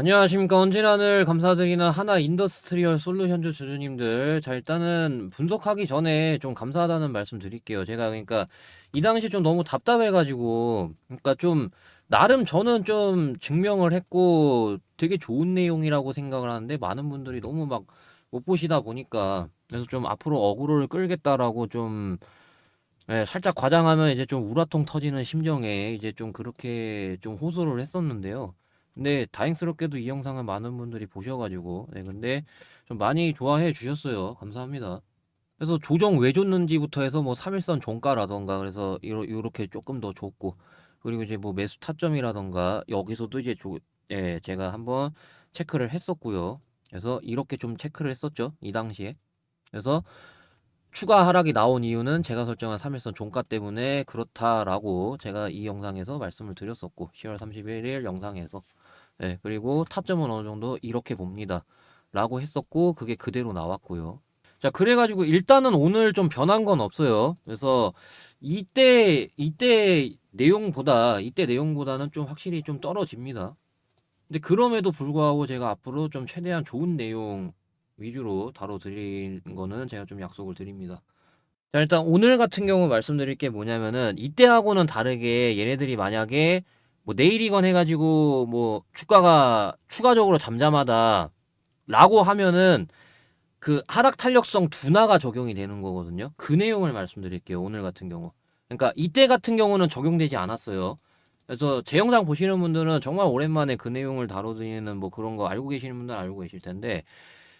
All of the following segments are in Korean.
안녕하십니까. 언제나늘 감사드리는 하나 인더스트리얼 솔루션즈 주주님들. 자, 일단은 분석하기 전에 좀 감사하다는 말씀 드릴게요. 제가 그러니까 이 당시 좀 너무 답답해 가지고, 그러니까 좀 나름 저는 좀 증명을 했고 되게 좋은 내용이라고 생각을 하는데 많은 분들이 너무 막 못 보시다 보니까 그래서 좀 앞으로 어그로를 끌겠다라고 좀 예, 살짝 과장하면 이제 좀 우라통 터지는 심정에 이제 좀 그렇게 좀 호소를 했었는데요. 근데 다행스럽게도 이 영상을 많은 분들이 보셔가지고 네 근데 좀 많이 좋아해 주셨어요. 감사합니다. 그래서 조정 왜 줬는지부터 해서 뭐 3일선 종가라던가 그래서 이렇게 조금 더 줬고 그리고 이제 뭐 매수 타점이라던가 여기서도 이제 조, 예 제가 한번 체크를 했었고요. 그래서 이렇게 좀 체크를 했었죠 이 당시에. 그래서 추가 하락이 나온 이유는 제가 설정한 3일선 종가 때문에 그렇다라고 제가 이 영상에서 말씀을 드렸었고 10월 31일 영상에서 네, 그리고 타점은 어느 정도 이렇게 봅니다. 라고 했었고, 그게 그대로 나왔고요. 자, 그래가지고 일단은 오늘 좀 변한 건 없어요. 그래서 이때, 이때 내용보다, 이때 내용보다는 좀 확실히 좀 떨어집니다. 근데 그럼에도 불구하고 제가 앞으로 좀 최대한 좋은 내용 위주로 다뤄드린 거는 제가 좀 약속을 드립니다. 자, 일단 오늘 같은 경우 말씀드릴 게 뭐냐면은 이때하고는 다르게 얘네들이 만약에 뭐 내일이건 해가지고 뭐 주가가 추가적으로 잠잠하다 라고 하면은 그 하락 탄력성 둔화가 적용이 되는 거거든요. 그 내용을 말씀드릴게요. 오늘 같은 경우. 그러니까 이때 같은 경우는 적용되지 않았어요. 그래서 제 영상 보시는 분들은 정말 오랜만에 그 내용을 다뤄드리는 뭐 그런 거 알고 계시는 분들은 알고 계실 텐데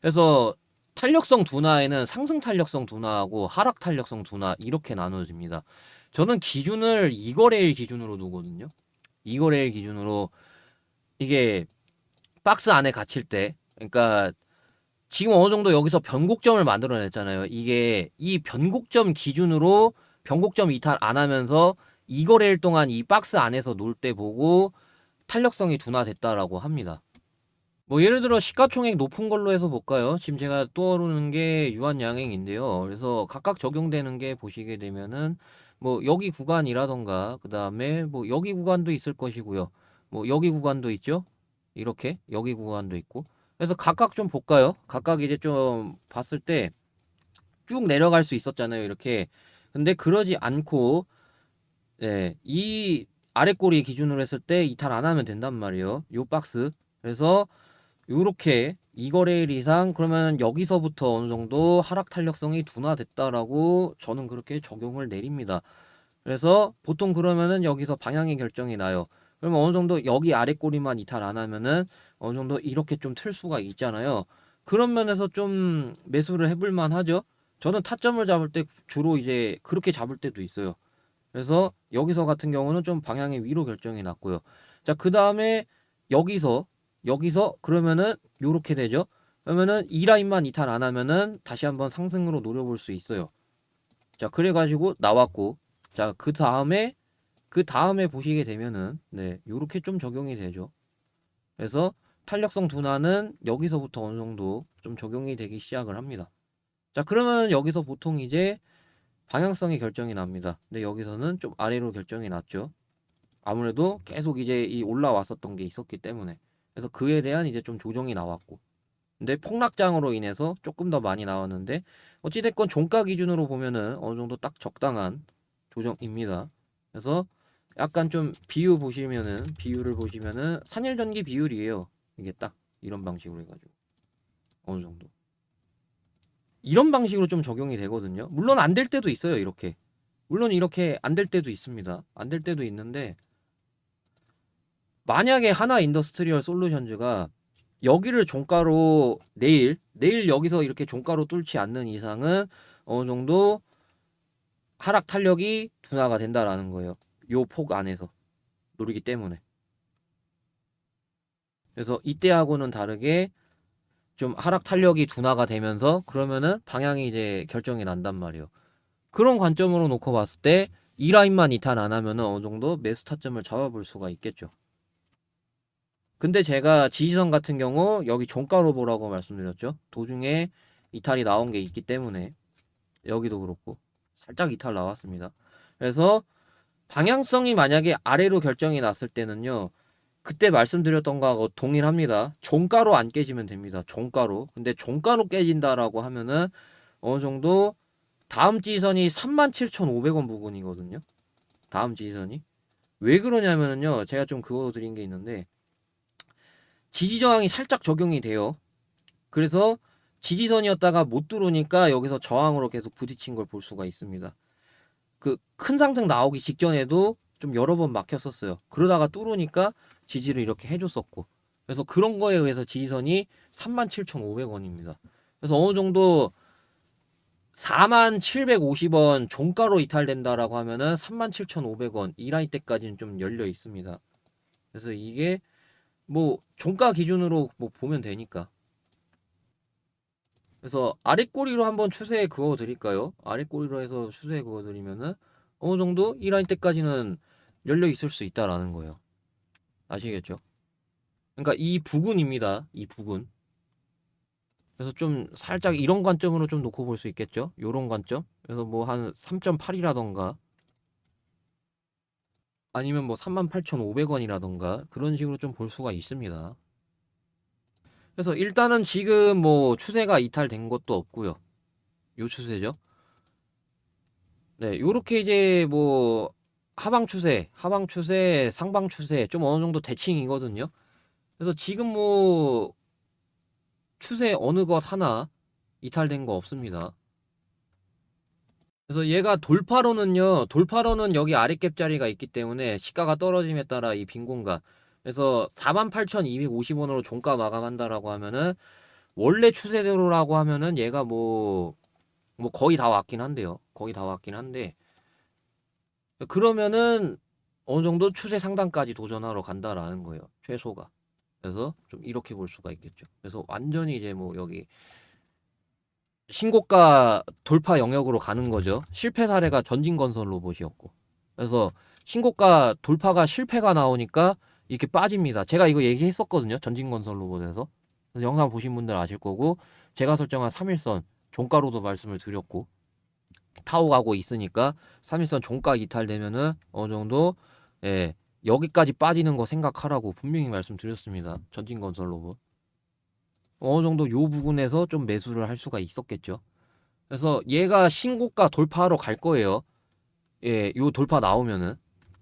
그래서 탄력성 둔화에는 상승 탄력성 둔화하고 하락 탄력성 둔화 이렇게 나눠집니다. 저는 기준을 이 거래일 기준으로 두거든요. 이거래일 기준으로 이게 박스 안에 갇힐 때 그러니까 지금 어느 정도 여기서 변곡점을 만들어냈잖아요. 이게 이 변곡점 기준으로 변곡점 이탈 안 하면서 이거래일 동안 이 박스 안에서 놀 때 보고 탄력성이 둔화됐다라고 합니다. 뭐 예를 들어 시가총액 높은 걸로 해서 볼까요? 지금 제가 떠오르는 게 유한양행인데요. 그래서 각각 적용되는 게 보시게 되면은 뭐 여기 구간이라던가 그 다음에 뭐 여기 구간도 있을 것이고요. 뭐 여기 구간도 있죠. 이렇게 여기 구간도 있고. 그래서 각각 좀 볼까요? 각각 이제 좀 봤을 때 쭉 내려갈 수 있었잖아요. 이렇게. 근데 그러지 않고 네, 이 아래 꼬리 기준으로 했을 때 이탈 안 하면 된단 말이에요. 요 박스. 그래서 요렇게 이거래일 이상 그러면 여기서부터 어느 정도 하락 탄력성이 둔화됐다라고 저는 그렇게 적용을 내립니다. 그래서 보통 그러면은 여기서 방향의 결정이 나요. 그러면 어느 정도 여기 아래 꼬리만 이탈 안 하면은 어느 정도 이렇게 좀 틀 수가 있잖아요. 그런 면에서 좀 매수를 해볼 만하죠. 저는 타점을 잡을 때 주로 이제 그렇게 잡을 때도 있어요. 그래서 여기서 같은 경우는 좀 방향의 위로 결정이 났고요. 자, 그 다음에 여기서 여기서 그러면은 요렇게 되죠. 그러면은 이 라인만 이탈 안 하면은 다시 한번 상승으로 노려볼 수 있어요. 자, 그래가지고 나왔고, 자, 그 다음에 그 다음에 보시게 되면은 네, 요렇게 좀 적용이 되죠. 그래서 탄력성 둔화는 여기서부터 어느 정도 좀 적용이 되기 시작을 합니다. 자, 그러면 여기서 보통 이제 방향성이 결정이 납니다. 근데 여기서는 좀 아래로 결정이 났죠. 아무래도 계속 이제 이 올라왔었던 게 있었기 때문에. 그래서 그에 대한 이제 좀 조정이 나왔고. 근데 폭락장으로 인해서 조금 더 많이 나왔는데 어찌됐건 종가 기준으로 보면은 어느 정도 딱 적당한 조정입니다. 그래서 약간 좀 비유 보시면은 비율을 보시면은 산일전기 비율이에요. 이게 딱 이런 방식으로 해가지고 어느 정도 이런 방식으로 좀 적용이 되거든요. 물론 안 될 때도 있어요. 이렇게 물론 이렇게 안 될 때도 있습니다. 안 될 때도 있는데 만약에 하나 인더스트리얼 솔루션즈가 여기를 종가로 내일 내일 여기서 이렇게 종가로 뚫지 않는 이상은 어느 정도 하락 탄력이 둔화가 된다라는 거예요. 요 폭 안에서 노리기 때문에. 그래서 이때하고는 다르게 좀 하락 탄력이 둔화가 되면서 그러면은 방향이 이제 결정이 난단 말이에요. 그런 관점으로 놓고 봤을 때이 라인만 이탈 안 하면은 어느 정도 매수 타점을 잡아볼 수가 있겠죠. 근데 제가 지지선 같은 경우 여기 종가로 보라고 말씀드렸죠. 도중에 이탈이 나온 게 있기 때문에 여기도 그렇고 살짝 이탈 나왔습니다. 그래서 방향성이 만약에 아래로 결정이 났을 때는요. 그때 말씀드렸던 거하고 동일합니다. 종가로 안 깨지면 됩니다. 종가로. 근데 종가로 깨진다라고 하면은 어느 정도 다음 지선이 37,500원 부분이거든요. 다음 지선이. 왜 그러냐면은요. 제가 좀 그거 드린 게 있는데 지지 저항이 살짝 적용이 돼요. 그래서 지지선이었다가 못 들어오니까 여기서 저항으로 계속 부딪힌 걸 볼 수가 있습니다. 그 큰 상승 나오기 직전에도 좀 여러 번 막혔었어요. 그러다가 뚫으니까 지지를 이렇게 해줬었고. 그래서 그런 거에 의해서 지지선이 37,500원입니다. 그래서 어느 정도 4750원 종가로 이탈된다라고 하면은 37,500원 이 라인 때까지는 좀 열려 있습니다. 그래서 이게 뭐 종가 기준으로 뭐 보면 되니까. 그래서 아랫꼬리로 한번 추세 그어 드릴까요? 아랫꼬리로 해서 추세 그어 드리면은 어느 정도 이 라인 때까지는 열려 있을 수 있다라는 거예요. 아시겠죠? 그러니까 이 부근입니다. 이 부근. 그래서 좀 살짝 이런 관점으로 좀 놓고 볼 수 있겠죠? 요런 관점. 그래서 뭐 한 3.8이라던가 아니면 뭐 38,500원이라던가 그런 식으로 좀 볼 수가 있습니다. 그래서 일단은 지금 뭐 추세가 이탈된 것도 없고요. 요 추세죠. 네, 요렇게 이제 뭐 하방 추세, 하방 추세, 상방 추세 좀 어느 정도 대칭이거든요. 그래서 지금 뭐 추세 어느 것 하나 이탈된 거 없습니다. 그래서 얘가 돌파로는요, 돌파로는 여기 아랫갭 자리가 있기 때문에 시가가 떨어짐에 따라 이 빈 공간. 그래서 48,250원으로 종가 마감한다라고 하면은 원래 추세대로라고 하면은 얘가 뭐, 뭐 거의 다 왔긴 한데요. 거의 다 왔긴 한데. 그러면은 어느 정도 추세 상단까지 도전하러 간다라는 거예요. 최소가. 그래서 좀 이렇게 볼 수가 있겠죠. 그래서 완전히 이제 뭐 여기 신고가 돌파 영역으로 가는 거죠. 실패 사례가 전진건설 로봇이었고. 그래서 신고가 돌파가 실패가 나오니까 이렇게 빠집니다. 제가 이거 얘기했었거든요. 전진건설 로봇에서. 그래서 영상 보신 분들 아실 거고 제가 설정한 3일선 종가로도 말씀을 드렸고 타오 가고 있으니까 3일선 종가 이탈되면은 어느 정도 예, 여기까지 빠지는 거 생각하라고 분명히 말씀드렸습니다. 전진건설 로봇. 어느 정도 요 부분에서 좀 매수를 할 수가 있었겠죠. 그래서 얘가 신고가 돌파하러 갈 거예요. 예, 요 돌파 나오면은.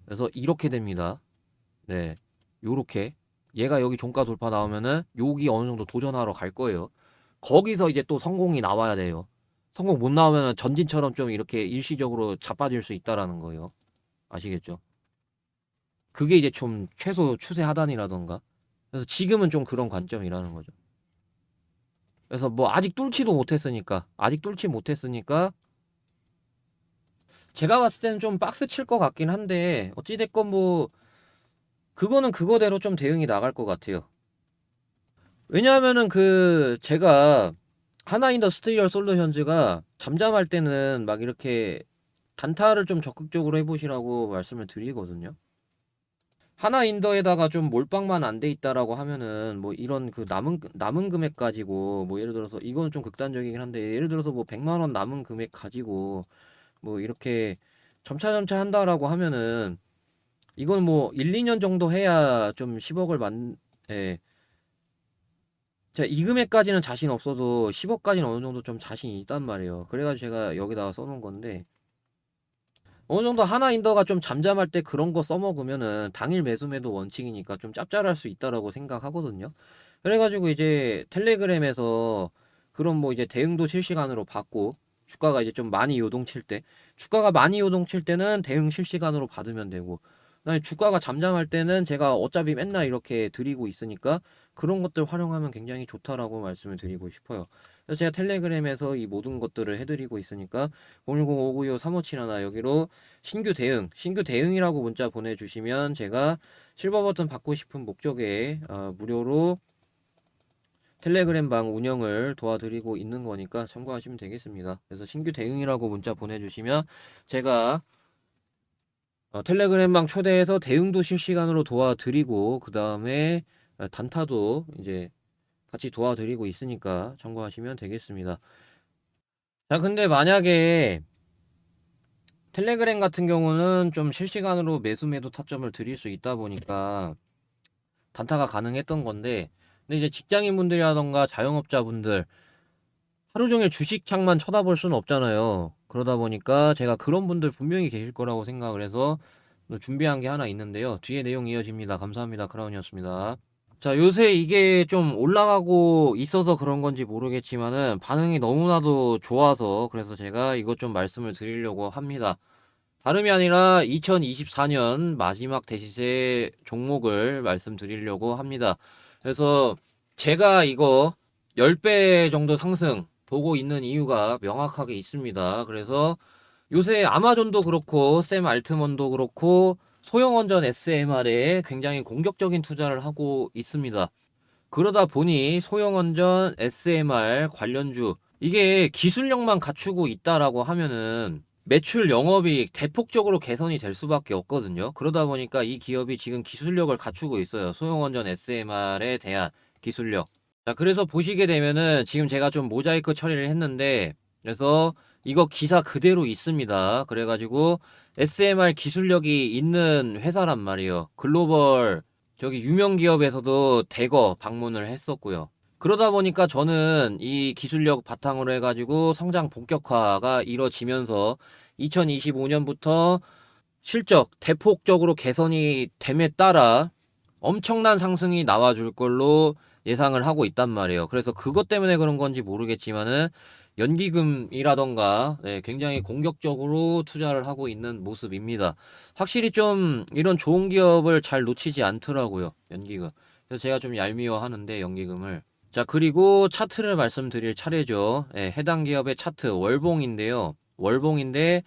그래서 이렇게 됩니다. 네. 요렇게. 얘가 여기 종가 돌파 나오면은 여기 어느 정도 도전하러 갈 거예요. 거기서 이제 또 성공이 나와야 돼요. 성공 못 나오면 전진처럼 좀 이렇게 일시적으로 자빠질 수 있다라는 거예요. 아시겠죠? 그게 이제 좀 최소 추세 하단이라던가. 그래서 지금은 좀 그런 관점이라는 거죠. 그래서 뭐 아직 뚫지도 못했으니까 아직 뚫지 못했으니까 제가 봤을 때는 좀 박스 칠 것 같긴 한데 어찌 됐건 뭐 그거는 그거대로 좀 대응이 나갈 것 같아요. 왜냐하면은 그 제가 하나 인더스트리얼 솔루션즈가 잠잠할 때는 막 이렇게 단타를 좀 적극적으로 해보시라고 말씀을 드리거든요. 하나 인더에다가 좀 몰빵만 안 돼 있다라고 하면은 뭐 이런 그 남은 남은 금액 가지고 뭐 예를 들어서 이거는 좀 극단적이긴 한데 예를 들어서 뭐 100만 원 남은 금액 가지고 뭐 이렇게 점차점차 한다라고 하면은 이건 뭐 1, 2년 정도 해야 좀 10억을 만 예. 제가 이 금액까지는 자신 없어도 10억까지는 어느 정도 좀 자신이 있단 말이에요. 그래가지고 제가 여기다가 써놓은 건데 어느 정도 하나 인더가 좀 잠잠할 때 그런 거 써먹으면은 당일 매수매도 원칙이니까 좀 짭짤할 수 있다라고 생각하거든요. 그래가지고 이제 텔레그램에서 그런 뭐 이제 대응도 실시간으로 받고 주가가 이제 좀 많이 요동칠 때 주가가 많이 요동칠 때는 대응 실시간으로 받으면 되고 그다음에 주가가 잠잠할 때는 제가 어차피 맨날 이렇게 드리고 있으니까 그런 것들 활용하면 굉장히 좋다라고 말씀을 드리고 싶어요. 그래서 제가 텔레그램에서 이 모든 것들을 해드리고 있으니까 010-595-3571 여기로 신규 대응, 신규 대응이라고 문자 보내주시면 제가 실버 버튼 받고 싶은 목적에 어, 무료로 텔레그램 방 운영을 도와드리고 있는 거니까 참고하시면 되겠습니다. 그래서 신규 대응이라고 문자 보내주시면 제가 어, 텔레그램 방 초대해서 대응도 실시간으로 도와드리고 그 다음에 단타도 이제 같이 도와드리고 있으니까 참고하시면 되겠습니다. 자, 근데 만약에 텔레그램 같은 경우는 좀 실시간으로 매수 매도 타점을 드릴 수 있다 보니까 단타가 가능했던 건데 근데 이제 직장인분들이라던가 자영업자분들 하루 종일 주식창만 쳐다볼 수는 없잖아요. 그러다 보니까 제가 그런 분들 분명히 계실 거라고 생각을 해서 또 준비한 게 하나 있는데요. 뒤에 내용 이어집니다. 감사합니다. 크라운이었습니다. 자, 요새 이게 좀 올라가고 있어서 그런 건지 모르겠지만은 반응이 너무나도 좋아서 그래서 제가 이것 좀 말씀을 드리려고 합니다. 다름이 아니라 2024년 마지막 대시세 종목을 말씀드리려고 합니다. 그래서 제가 이거 10배 정도 상승 보고 있는 이유가 명확하게 있습니다. 그래서 요새 아마존도 그렇고 샘 알트먼도 그렇고 소형원전 SMR에 굉장히 공격적인 투자를 하고 있습니다. 그러다 보니 소형원전 SMR 관련주 이게 기술력만 갖추고 있다라고 하면은 매출 영업이익 대폭적으로 개선이 될 수밖에 없거든요. 그러다 보니까 이 기업이 지금 기술력을 갖추고 있어요. 소형원전 SMR에 대한 기술력. 자, 그래서 보시게 되면은 지금 제가 좀 모자이크 처리를 했는데 그래서 이거 기사 그대로 있습니다. 그래가지고 SMR 기술력이 있는 회사란 말이에요. 글로벌 저기 유명 기업에서도 대거 방문을 했었고요. 그러다 보니까 저는 이 기술력 바탕으로 해가지고 성장 본격화가 이뤄지면서 2025년부터 실적 대폭적으로 개선이 됨에 따라 엄청난 상승이 나와줄 걸로 예상을 하고 있단 말이에요. 그래서 그것 때문에 그런 건지 모르겠지만은 연기금이라던가 네, 굉장히 공격적으로 투자를 하고 있는 모습입니다. 확실히 좀 이런 좋은 기업을 잘 놓치지 않더라고요. 연기금. 그래서 제가 좀 얄미워하는데 연기금을. 자 그리고 차트를 말씀드릴 차례죠. 네, 해당 기업의 차트 월봉인데요. 월봉인데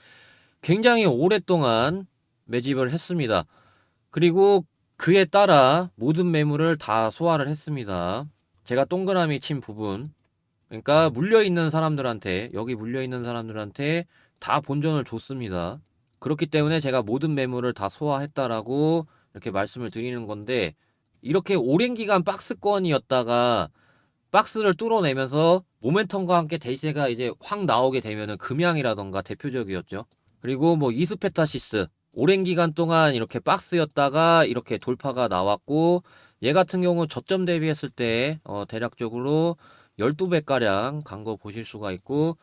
굉장히 오랫동안 매집을 했습니다. 그리고 그에 따라 모든 매물을 다 소화를 했습니다. 제가 동그라미 친 부분 그러니까 물려 있는 사람들한테 여기 물려 있는 사람들한테 다 본전을 줬습니다. 그렇기 때문에 제가 모든 매물을 다 소화했다라고 이렇게 말씀을 드리는 건데 이렇게 오랜 기간 박스권이었다가 박스를 뚫어내면서 모멘텀과 함께 대세가 이제 확 나오게 되면은 금양이라던가 대표적이었죠. 그리고 뭐 이스페타시스 오랜 기간 동안 이렇게 박스였다가 이렇게 돌파가 나왔고 얘 같은 경우 저점 대비했을 때 어, 대략적으로 12배가량 간 거 보실 수가 있고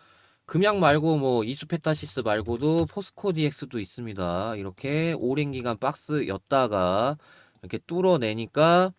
금양 말고 뭐 이수페타시스 말고도 포스코 DX도 있습니다. 이렇게 오랜 기간 박스였다가 이렇게 뚫어내니까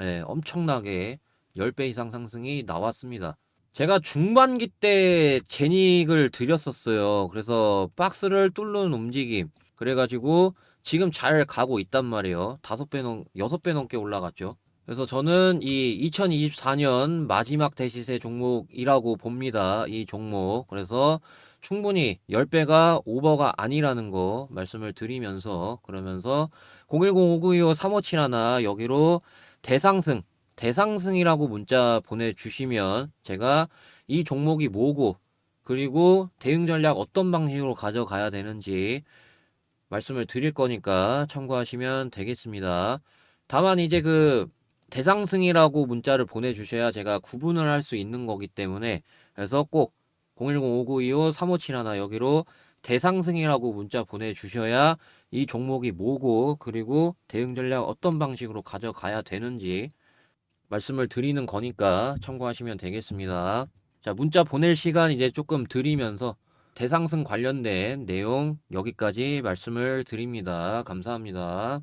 예, 엄청나게 10배 이상 상승이 나왔습니다. 제가 중반기 때 제닉을 드렸었어요. 그래서 박스를 뚫는 움직임. 그래가지고 지금 잘 가고 있단 말이에요. 다섯 배 넘, 여섯 배 넘게 올라갔죠. 그래서 저는 이 2024년 마지막 대시세 종목이라고 봅니다. 이 종목. 그래서 충분히 10배가 오버가 아니라는 거 말씀을 드리면서 그러면서 010-5925-357 여기로 대상승, 대상승이라고 문자 보내주시면 제가 이 종목이 뭐고 그리고 대응 전략 어떤 방식으로 가져가야 되는지 말씀을 드릴 거니까 참고하시면 되겠습니다. 다만 이제 그 대상승이라고 문자를 보내주셔야 제가 구분을 할 수 있는 거기 때문에 그래서 꼭 010-5925-3571 여기로 대상승이라고 문자 보내주셔야 이 종목이 뭐고 그리고 대응 전략 어떤 방식으로 가져가야 되는지 말씀을 드리는 거니까 참고하시면 되겠습니다. 자, 문자 보낼 시간 이제 조금 드리면서 대상승 관련된 내용 여기까지 말씀을 드립니다. 감사합니다.